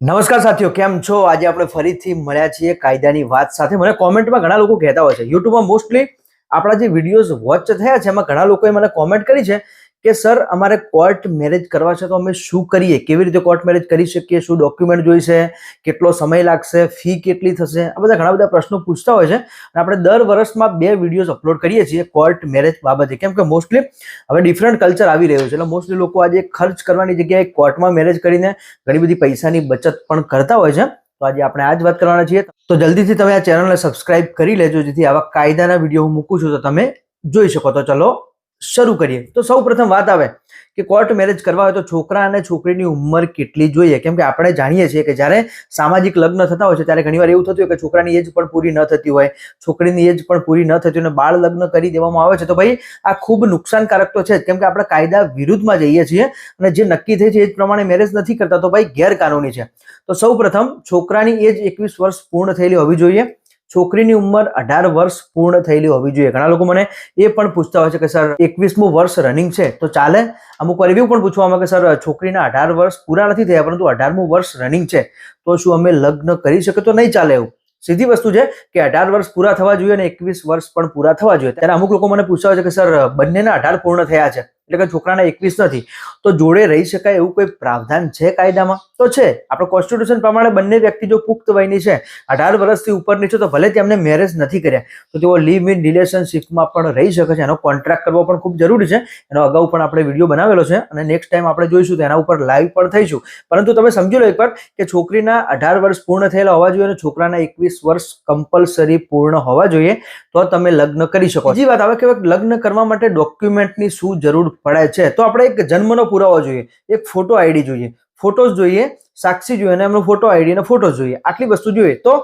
નમસ્કાર સાથીઓ, કેમ છો? આજે આપણે ફરીથી મળ્યા છીએ કાયદાની વાત સાથે. મને કોમેન્ટમાં ઘણા લોકો કહેતા હોય છે. યુટ્યુબમાં મોસ્ટલી આપણા જે વિડીયોઝ વોચ થયા છે, એમાં ઘણા લોકોએ મને કોમેન્ટ કરી છે. કે સર, અમારે કોર્ટ મેરેજ કરવા છે, તો અમે શું કરીએ? કેવી રીતે કોર્ટ મેરેજ કરી શકીએ? શું ડોક્યુમેન્ટ જોઈશે? કેટલો સમય લાગશે? ફી કેટલી થશે? આ બધા ઘણા બધા પ્રશ્નો પૂછતા હોય છે. અને આપણે દર વર્ષમાં બે વિડીયોઝ અપલોડ કરીએ છીએ કોર્ટ મેરેજ બાબતે. કેમ કે મોસ્ટલી હવે ડિફરન્ટ કલ્ચર આવી રહ્યું છે. એટલે મોસ્ટલી લોકો આજે ખર્ચ કરવાની જગ્યાએ કોર્ટમાં મેરેજ કરીને ઘણી બધી પૈસાની બચત પણ કરતા હોય છે. તો આજે આપણે આ જ વાત કરવાના છીએ. તો જલ્દીથી તમે આ ચેનલને સબસ્ક્રાઇબ કરી લેજો, જેથી આવા કાયદાના વીડિયો હું મૂકું છું, તો તમે જોઈ શકો. તો ચલો શરૂ કરીએ. તો સૌ પ્રથમ વાત આવે કે કોર્ટ મેરેજ કરવા હોય તો છોકરા અને છોકરીની ઉંમર કેટલી જોઈએ? કેમ કે આપણે જાણીએ છીએ કે જ્યારે સામાજિક લગ્ન થતા હોય છે, ત્યારે ઘણીવાર એવું થતું હોય કે છોકરાની એજ પણ પૂરી ન થતી હોય, છોકરીની એજ પણ પૂરી ન થતી હોય અને બાળ લગ્ન કરી દેવામાં આવે છે. તો ભાઈ, આ ખૂબ નુકસાનકારક તો છે કેમ કે આપણે કાયદા વિરુદ્ધમાં જઈએ છીએ અને જે નક્કી થઈ છે એ જ પ્રમાણે મેરેજ નથી કરતા, તો ભાઈ ગેરકાનૂની છે. તો સૌ છોકરાની એજ એકવીસ વર્ષ પૂર્ણ થયેલી હોવી જોઈએ. છોકરીની ઉંમર અઢાર વર્ષ પૂર્ણ થયેલી હોવી જોઈએ. ઘણા લોકો મને એ પણ પૂછતા હોય છે કે, સર, એકવીસમું વર્ષ રનિંગ છે? તો ચાલે? અમુક વાર એવું પણ પૂછવામાં કે, સર, છોકરીના અઢાર વર્ષ પૂરા નથી થયા, પરંતુ અઢારમું વર્ષ રનિંગ છે. તો શું અમે લગ્ન કરી શકીએ? તો નહીં ચાલે એવું. સીધી વસ્તુ છે કે, અઢાર વર્ષ પૂરા થવા જોઈએ અને એકવીસ વર્ષ પણ પૂરા થવા જોઈએ. ત્યારે અમુક લોકો મને પૂછતા હોય છે કે, સર, બંનેના અઢાર પૂર્ણ થયા છે. એટલે કે છોકરાના એકવીસ નથી. તો જોડે રહી શકાય એવું કોઈ પ્રાવધાન છે કાયદામાં? તો છે. આપણે કોન્સ્ટિટ્યુશન પ્રમાણે બંને વ્યક્તિ જો પુખ્ત વયની છે, અઢાર વર્ષથી ઉપરની છે, તો ભલે તેમને મેરેજ નથી કર્યા, તો તેઓ લીવ ઇન રિલેશનશિપમાં પણ રહી શકે છે. એનો કોન્ટ્રાક્ટ કરવો પણ ખૂબ જરૂરી છે. એનો અગાઉ પણ આપણે વીડિયો બનાવેલો છે અને નેક્સ્ટ ટાઈમ આપણે જોઈશું તો એના ઉપર લાઈવ પણ થઈશું. પરંતુ તમે સમજી લો એકવાર કે છોકરીના અઢાર વર્ષ પૂર્ણ થયેલા હોવા જોઈએ અને છોકરાના એકવીસ વર્ષ કમ્પલસરી પૂર્ણ હોવા જોઈએ, તો તમે લગ્ન કરી શકો. બીજી વાત આવે કે લગ્ન કરવા માટે ડોક્યુમેન્ટની શું જરૂર પડે છે તો આપણે એક જન્મનો પુરાવો જોઈએ એક ફોટો આઈડી જોઈએ. ફોટોસ જોઈએ સાક્ષી જોઈએ અને એમનો ફોટો આઈડી અને ફોટો જોઈએ. આટલી વસ્તુ જોઈએ તો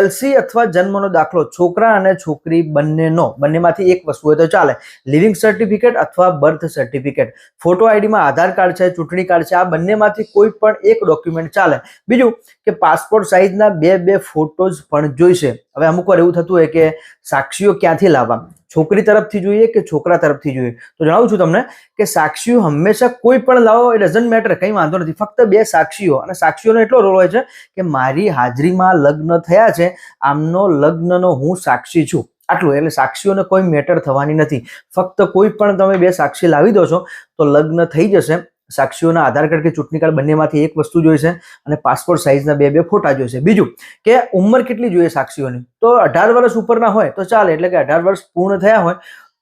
એલસી અથવા જન્મનો દાખલો, છોકરા અને છોકરી બંનેનો, બંનેમાંથી એક વસ્તુ હોય તો ચાલે. લિવિંગ સર્ટિફિકેટ અથવા બર્થ સર્ટિફિકેટ ફોટો આઈડીમાં આધાર કાર્ડ છે, ચૂંટણી કાર્ડ છે, આ બંનેમાંથી કોઈ પણ એક ડોક્યુમેન્ટ ચાલે. બીજું કે પાસપોર્ટ સાઇઝના બે બે ફોટોઝ પણ જોઈશે. હવે અમુક વાર એવું થતું હોય કે સાક્ષીઓ ક્યાંથી લાવવા? છોકરી તરફથી જોઈએ કે છોકરા તરફથી જોઈએ? તો જણાવું છું તમને કે સાક્ષીઓ હંમેશા કોઈ પણ લાવો એ ડઝન્ટ મેટર કંઈ વાંધો નથી. ફક્ત બે સાક્ષીઓ અને સાક્ષીઓનો એટલો રોલ હોય છે કે મારી હાજરીમાં લગ્ન થયા છે, આમનો લગ્નનો હું સાક્ષી છું. આટલું, એટલે સાક્ષીઓને કોઈ મેટર થવાની નથી. ફક્ત કોઈ પણ તમે બે સાક્ષી લાવી દો છો, તો લગ્ન થઈ જશે. સાક્ષીઓના આધાર કાર્ડ કે ચૂંટણી કાર્ડ બંનેમાંથી એક વસ્તુ જોઈશે અને પાસપોર્ટ સાઇઝના બે બે ફોટા જોઈશે. બીજું કે ઉંમર કેટલી જોઈએ સાક્ષીઓની? તો અઢાર વર્ષ ઉપરના હોય તો ચાલે, એટલે કે અઢાર વર્ષ પૂર્ણ થયા હોય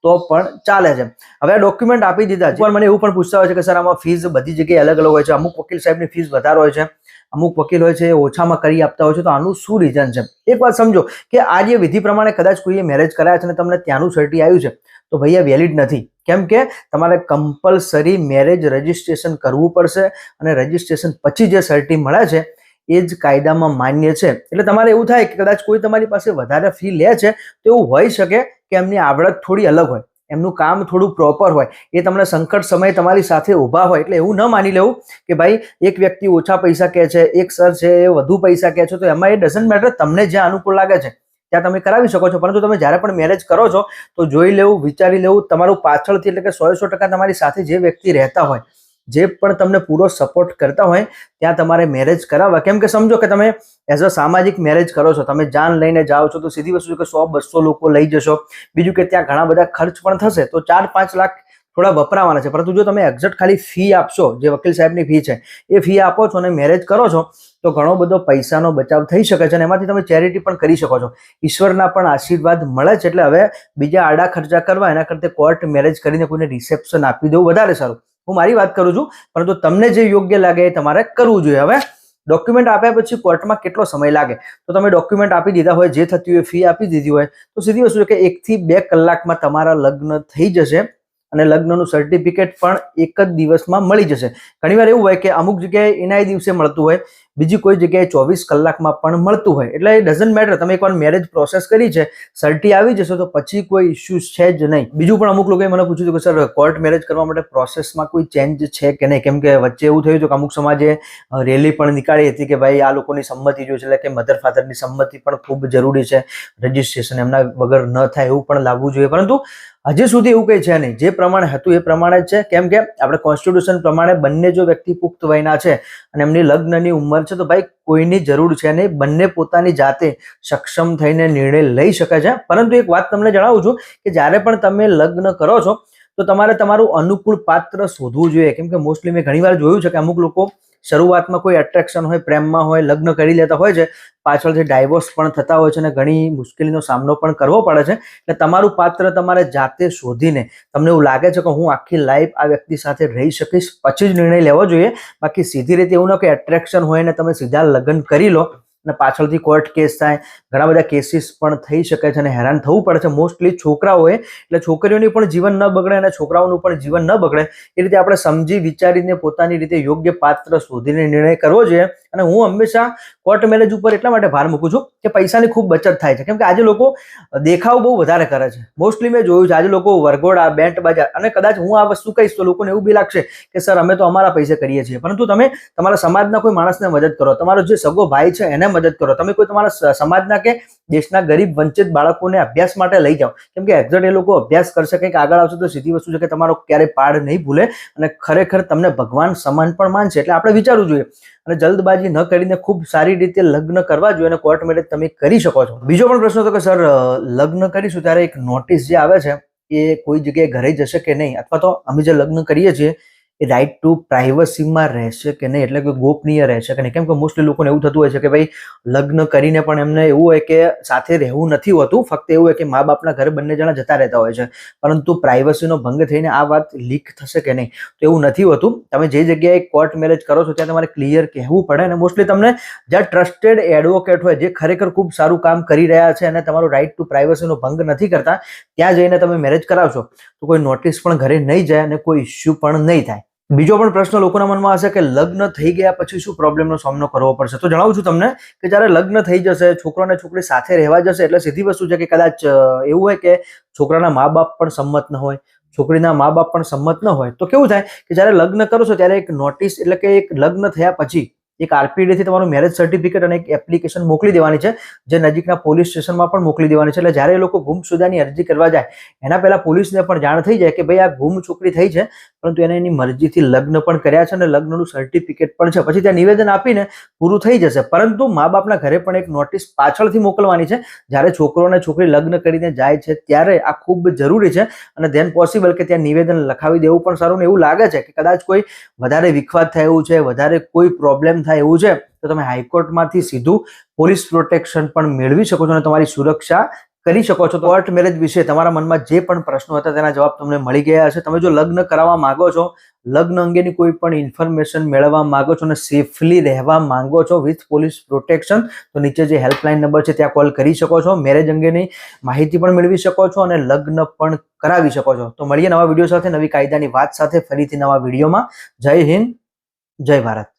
તો પણ ચાલે છે. હવે ડોક્યુમેન્ટ આપી દીધા છે. મને એવું પણ પૂછતા હોય છે કે સર, આમાં ફીસ બધી જગ્યાએ અલગ અલગ હોય છે. અમુક વકીલ સાહેબની ફીસ વધારે હોય છે. અમુક વકીલ હોય છે એ ઓછામાં કરી આપતા હોય છે. તો આનું શું રીઝન છે? એક વાત સમજો કે આ જે વિધિ પ્રમાણે કદાચ કોઈએ મેરેજ કરાયા છે અને તમને ત્યાંનું સર્ટી આવ્યું છે, તો ભાઈ વેલિડ નથી. કેમ કે તમારે કમ્પલસરી મેરેજ રજિસ્ટ્રેશન કરવું પડશે અને રજિસ્ટ્રેશન પછી જે સર્ટી મળે છે, એ જ કાયદામાં માન્ય છે. એટલે તમારે એવું થાય કે કદાચ કોઈ તમારી પાસે વધારે ફી લે છે, તો એવું હોઈ શકે કે એમની આવડત થોડી અલગ હોય, એમનું કામ થોડું પ્રોપર હોય, એ તમને સંકટ સમયે તમારી સાથે ઊભા હોય, એટલે એવું ન માની લેવું કે ભાઈ, એક વ્યક્તિ ઓછા પૈસા કહે છે, એક સર છે, એ વધુ પૈસા કહે છે, તો એમાં એ ડઝન્ટ મેટર તમને જ્યાં અનુકૂળ લાગે છે, ત્યાં તમે કરાવી શકો છો. પરંતુ તમે જ્યારે પણ મેરેજ કરો છો, તો જોઈ લેવું, વિચારી લેવું, તમારું પાછળથી એટલે કે સો સો ટકા તમારી સાથે જે વ્યક્તિ રહેતા હોય જે પણ તમને પૂરો સપોર્ટ કરતા હોય, ત્યાં તમારે મેરેજ કરાવવા. કેમ કે સમજો કે તમે એઝ અ સામાજિક મેરેજ કરો છો, તમે જાન લઈને જાઓ છો, તો સીધી વસ્તુ કે સો, બસો લોકો લઈ જશો. બીજું કે ત્યાં ઘણા બધા ખર્ચ પણ થશે, તો ચાર, પાંચ લાખ થોડા વપરાવાના છે. પરંતુ જો તમે એક્ઝેક્ટ ખાલી ફી આપશો, જે વકીલ સાહેબની ફી છે, એ ફી આપો છો અને મેરેજ કરો છો, તો ઘણો બધો પૈસાનો બચાવ થઈ શકે છે અને એમાંથી તમે ચેરિટી પણ કરી શકો છો. ઈશ્વરના પણ આશીર્વાદ મળે છે, એટલે હવે બીજા આડા ખર્ચા કરવા, એના કરતાં કોર્ટ મેરેજ કરીને કોઈને રિસેપ્શન આપી દેવું વધારે સારું. હું મારી વાત કરું છું, પરંતુ તમને જે યોગ્ય લાગે એ તમારે કરવું જોઈએ. હવે ડોક્યુમેન્ટ આપ્યા પછી કોર્ટમાં કેટલો સમય લાગે? તો તમે ડોક્યુમેન્ટ આપી દીધા હોય, જે થતી હોય ફી આપી દીધી હોય, તો સીધી વસ્તુ કે એકથી બે કલાકમાં તમારા લગ્ન થઈ જશે અને લગ્નનું સર્ટિફિકેટ પણ એક જ દિવસમાં મળી જશે. ઘણીવાર એવું હોય કે અમુક જગ્યાએ એના દિવસે મળતું હોય બીજી કોઈ જગ્યાએ ચોવીસ કલાકમાં પણ મળતું હોય. એટલે એ ડઝન્ટ મેટર તમે એકવાર મેરેજ પ્રોસેસ કરી છે સર્ટી આવી જશે તો પછી કોઈ ઇસ્યુઝ છે જ નહીં. બીજું પણ અમુક લોકોએ મને પૂછ્યું હતું કે સર કોર્ટ મેરેજ કરવા માટે પ્રોસેસમાં કોઈ ચેન્જ છે કે નહીં? કેમ કે વચ્ચે એવું થયું હતું કે અમુક સમાજે રેલી પણ નીકાળી હતી કે ભાઈ આ લોકોની સંમતિ જોઈએ છે, એટલે કે મધર ફાધરની સંમતિ પણ ખૂબ જરૂરી છે. રજિસ્ટ્રેશન એમના વગર ન થાય એવું પણ લાગવું જોઈએ. પરંતુ હજી સુધી એવું કંઈ છે નહીં. જે પ્રમાણે હતું એ પ્રમાણે જ છે. કેમ કે આપણે કોન્સ્ટિટ્યુશન પ્રમાણે બંને જો વ્યક્તિ પુખ્ત વયના છે અને એમની લગ્નની ઉંમર બનશે તો ભાઈ કોઈની જરૂર છે નહીં. બંને પોતાની જાતે સક્ષમ થઈને નિર્ણય લઈ શકે છે. પરંતુ એક વાત તમને જણાવું છું કે જ્યારે પણ તમે લગ્ન કરો છો, તો તમારે તમારું અનુકૂળ પાત્ર શોધવું જોઈએ. કેમ કે મોસ્ટલી મેં ઘણીવાર જોયું છે કે અમુક લોકો શરૂઆતમાં કોઈ એટ્રેક્શન હોય, પ્રેમમાં હોય, લગ્ન કરી લેતા હોય છે, પાછળથી ડાયવોર્સ પણ થતા હોય છે અને ઘણી મુશ્કેલીનો સામનો પણ કરવો પડે છે. એટલે તમારું પાત્ર તમારે જાતે શોધીને તમને એવું લાગે છે કે હું આખી લાઈફ આ વ્યક્તિ સાથે રહી શકીશ, પછી જ નિર્ણય લેવો જોઈએ. બાકી સીધી રીતે એવું ન કે એટ્રેક્શન હોય ને તમે સીધા લગ્ન કરી લો. અને પાછળથી કોર્ટ કેસ થાય. ઘણા બધા કેસીસ પણ થઈ શકે છે અને હેરાન થવું પડે છે. મોસ્ટલી છોકરાઓએ, એટલે છોકરીઓની પણ જીવન ન બગડે અને છોકરાઓનું પણ જીવન ન બગડે. એ રીતે આપણે સમજી વિચારીને પોતાની રીતે યોગ્ય પાત્ર શોધીને નિર્ણય કરવો જોઈએ. અને હું હંમેશા કોર્ટ મેરેજ ઉપર એટલા માટે ભાર મૂકું છું કે પૈસાની ખૂબ બચત થાય છે. કેમ કે આજે લોકો દેખાવ બહુ વધારે કરે છે. મોસ્ટલી મેં જોયું છે, આજે લોકો વરઘોડા બેન્ટ બજાર અને કદાચ હું આ વસ્તુ કહીશ તો લોકોને એવું બી લાગશે કે, સર, અમે તો અમારા પૈસે કરીએ છીએ. પરંતુ તમે તમારા સમાજના કોઈ માણસને મદદ કરો, તમારો જે સગો ભાઈ છે એને મદદ કરો. તમે કોઈ તમારા સમાજના કે દેશના ગરીબ વંચિત બાળકોને અભ્યાસ માટે લઈ જાઓ. કેમ કે એક્ઝેક્ટ એ લોકો અભ્યાસ કરશે, કંઈક આગળ આવશે તો સીધી વસ્તુ છે કે તમારો ક્યારેય પાડ નહીં ભૂલે અને ખરેખર તમને ભગવાન સમાન પણ માનશે. એટલે આપણે વિચારવું જોઈએ અને જલ્દબાજી ન કરીને ખૂબ સારી રીતે લગ્ન કરવા જોઈએ અને કોર્ટ મેરેજ તમે કરી શકો છો. બીજો પણ પ્રશ્ન હતો કે, સર લગ્ન કરીશું ત્યારે એક નોટિસ જે આવે છે, એ કોઈ જગ્યાએ ઘરે જશે કે નહીં? અથવા તો અમે જે લગ્ન કરીએ છીએ એ રાઈટ ટુ પ્રાઇવસીમાં રહેશે કે નહીં? એટલે કે ગોપનીય રહેશે કે નહીં? કેમ કે મોસ્ટલી લોકોને એવું થતું હોય છે કે ભાઈ, લગ્ન કરીને પણ એમને એવું હોય કે સાથે રહેવું નથી હોતું. ફક્ત એવું હોય કે મા બાપના ઘરે બંને જણા જતા રહેતા હોય છે. પરંતુ પ્રાઇવસીનો ભંગ થઈને આ વાત લીક થશે કે નહીં? તો એવું નથી હોતું. તમે જે જગ્યાએ કોર્ટ મેરેજ કરો છો, ત્યાં તમારે ક્લિયર કહેવું પડે અને મોસ્ટલી તમને જ્યાં ટ્રસ્ટેડ એડવોકેટ હોય, જે ખરેખર ખૂબ સારું કામ કરી રહ્યા છે અને તમારું રાઈટ ટુ પ્રાઇવસીનો ભંગ નથી કરતા, ત્યાં જઈને તમે મેરેજ કરાવશો. તો કોઈ નોટિસ પણ ઘરે નહીં જાય અને કોઈ ઇસ્યુ પણ નહીં થાય. બીજો પણ પ્રશ્ન લોકોના મનમાં હશે કે લગ્ન થઈ ગયા પછી શું પ્રોબ્લેમનો સામનો કરવો પડશે? તો જણાવું છું તમને કે જ્યારે લગ્ન થઈ જશે છોકરો અને છોકરી સાથે રહેવા જશે, એટલે સીધી વસ્તુ છે કે કદાચ એવું હોય કે છોકરાના મા બાપ પણ સંમત ન હોય, છોકરીના મા બાપ પણ સંમત ન હોય, તો કેવું થાય કે જ્યારે લગ્ન કરો છો ત્યારે એક નોટિસ એટલે કે એક લગ્ન થયા પછી એક આરપીડીથી તમારું મેરેજ સર્ટિફિકેટ અને એક એપ્લિકેશન મોકલી દેવાની છે, જે નજીકના પોલીસ સ્ટેશનમાં પણ મોકલી દેવાની છે. એટલે જ્યારે એ લોકો ગુમશુદાની અરજી કરવા જાય, એના પહેલા પોલીસને પણ જાણ થઈ જાય કે ભાઈ આ ગુમ છોકરી થઈ છે, પરંતુ એને એની મરજીથી લગ્ન પણ કર્યા છે અને લગ્નનું સર્ટિફિકેટ પણ છે. પછી ત્યાં નિવેદન આપીને પૂરું થઈ જશે. પરંતુ મા બાપના ઘરે પણ એક નોટિસ પાછળથી મોકલવાની છે. જ્યારે છોકરો અને છોકરી લગ્ન કરીને જાય છે ત્યારે આ ખૂબ જરૂરી છે અને ધેન પોસિબલ કે ત્યાં નિવેદન લખાવી દેવું પણ સારું ને એવું લાગે છે કે કદાચ કોઈ વધારે વિખવાદ થયું છે, વધારે કોઈ પ્રોબ્લેમ થાય એવું છે, તો તમે હાઈકોર્ટમાંથી સીધું પોલીસ પ્રોટેક્શન પણ મેળવી શકો છો અને તમારી સુરક્ષા કરી શકો છો. કોર્ટ મેરેજ વિશે તમારા મનમાં જે પણ પ્રશ્નો હતા તેના જવાબ તમને મળી ગયા હશે. તમે જો લગ્ન કરાવવા માંગો છો, લગ્ન અંગેની કોઈ પણ ઇન્ફોર્મેશન મેળવવા માંગો છો અને સેફલી રહેવા માંગો છો વિથ પોલીસ પ્રોટેક્શન તો નીચે જે હેલ્પલાઇન નંબર છે ત્યાં કોલ કરી શકો છો મેરેજ અંગેની માહિતી પણ મેળવી શકો છો અને લગ્ન પણ કરાવી શકો છો. તો મળીએ નવા વીડિયો સાથે, નવી કાયદાની વાત સાથે, ફરીથી નવા વિડીયોમાં જય હિન્દ, જય ભારત.